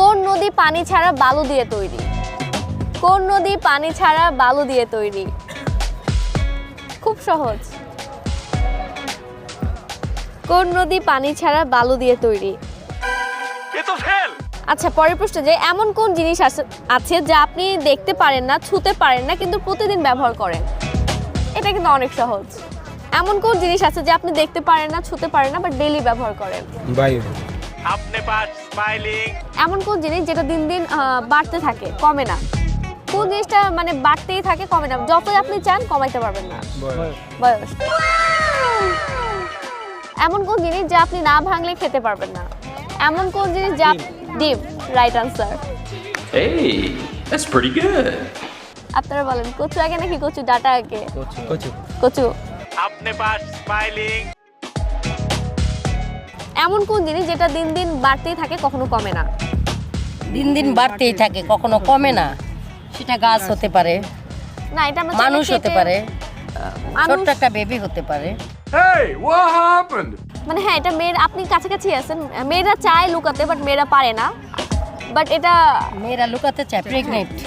কোন নদী পানি ছাড়া বালু দিয়ে তৈরি? কোন নদী পানি ছাড়া বালু দিয়ে তৈরি? খুব সহজ। কোন নদী পানি ছাড়া বালু দিয়ে তৈরি? আচ্ছা পরের প্রশ্ন যে এমন কোন জিনিস আছে যা আপনি দেখতে পারেন না ছুতে পারেন না কিন্তু প্রতিদিন ব্যবহার করেন? এটা কিন্তু অনেক সহজ। এমন কোন জিনিস আছে যে আপনি দেখতে পারেন না ছুতে পারেন না বাট ডেইলি ব্যবহার করেন? বায়ু। আপনি পাঁচ এমন কোন জিনিস যেটা দিন দিন বাড়তে থাকে কমে না? কোন জিনিসটা মানে বাড়তেই থাকে কমে না? যতই আপনি চান কমাইতে পারবেন না। বয়স। এমন কোন জিনিস যা আপনি না ভাঙলে খেতে পারবেন না? এমন কোন জিনিস যা ডিম। রাইট আনসার এই দ্যাটস প্রিটি গুড আপনারা বলেন কচু আগে নাকি কচু ডাটা আগে? কচু। কচু। আপনি পাস স্মাইলিং এমন কোন জিনিস যেটা দিন দিন বাড়তেই থাকে কখনো কমে না? দিন দিন বাড়তেই থাকে কখনো কমে না। সেটা গাছ হতে পারে না এটা আমরা মানুষ হতে পারে ছোট্ট একটা বেবি হতে পারে? মানে হ্যাঁ এটা মেয়ের আপনি কাছাকাছি আছেন মেয়েরা চায় লুকাতে বাট মেয়েরা পারে না। বাট এটা মেয়েরা লুকাতে চায় প্রেগনেন্ট